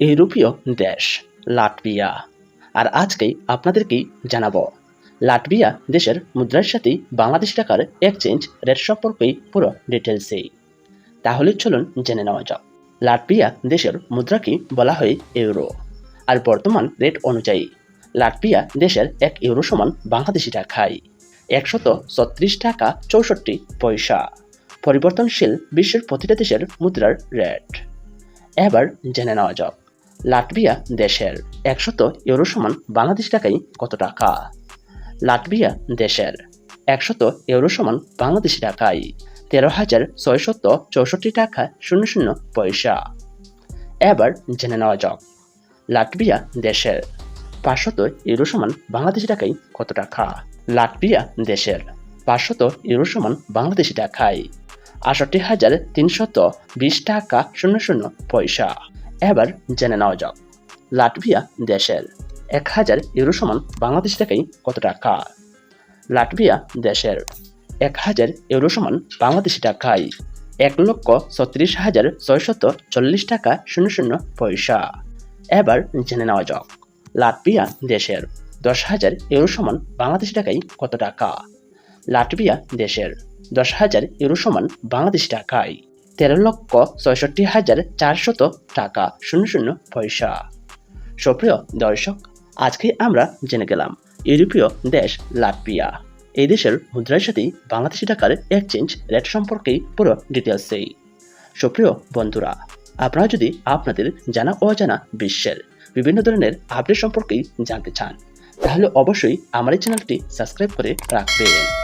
ইউরোপীয় দেশ, লাটভিয়া। আর আজকেই আপনাদেরকেই জানাব। লাটভিয়া দেশের মুদ্রার সাথে বাংলাদেশ টাকার এক্সচেঞ্জ রেট সম্পর্কেই পুরো ডিটেলসেই তাহলে চলুন জেনে নেওয়া যাক। লাটভিয়া দেশের মুদ্রাকে বলা হয় ইউরো। আর বর্তমান রেট অনুযায়ী, লাটভিয়া দেশের এক ইউরো সমান বাংলাদেশি টাকায়, একশত ছত্রিশ টাকা চৌষট্টি পয়সা, পরিবর্তনশীল বিশ্বের প্রতিটা দেশের মুদ্রার রেট এবার জেনে নেওয়া যাক। লাটভিয়া দেশের একশত ইউরো সমান বাংলাদেশ টাকায় কত টাকা? লাটভিয়া দেশের একশত ইউরো সমান বাংলাদেশি টাকায় তেরো হাজার ছয়শত চৌষট্টি টাকা শূন্য শূন্য পয়সা। এবার জেনে নেওয়া যাক, লাটভিয়া দেশের পাঁচশত ইউরো সমান বাংলাদেশি টাকায় কত টাকা? লাটভিয়া দেশের পাঁচশত ইউরো সমান বাংলাদেশি টাকায় আষট্টি হাজার তিনশত বিশ টাকা শূন্য শূন্য পয়সা। এবার জেনে নেওয়া যাক। লাটভিয়া দেশের এক হাজার ইউরো সমান বাংলাদেশি টাকায় কত টাকা? লাটভিয়া দেশের এক হাজার ইউরো সমান বাংলাদেশি টাকায় এক লক্ষ ছত্রিশ হাজার ছয়শত চল্লিশ টাকা শূন্য শূন্য পয়সা। এবার জেনে নেওয়া যাক, লাটভিয়া দেশের দশ হাজার ইউরো সমান বাংলাদেশি টাকায় কত টাকা? লাটভিয়া দেশের দশ হাজার ইউরো সমান বাংলাদেশি টাকায় তেরো লক্ষ ছয়ষট্টি হাজার চারশত টাকা, শূন্য শূন্য পয়সা। সুপ্রিয় দর্শক, আজকে আমরা জেনে গেলাম, ইউরোপীয় দেশ লাটভিয়া। এই দেশের মুদ্রার সাথে বাংলাদেশি টাকার এক্সচেঞ্জ রেট সম্পর্কে পুরো ডিটেলস ডিটেলসেই সুপ্রিয় বন্ধুরা, আপনারা যদি আপনাদের জানা অজানা বিশ্বের বিভিন্ন ধরনের আপডেট সম্পর্কেই জানতে চান, তাহলে অবশ্যই আমার এই চ্যানেলটি সাবস্ক্রাইব করে রাখবেন।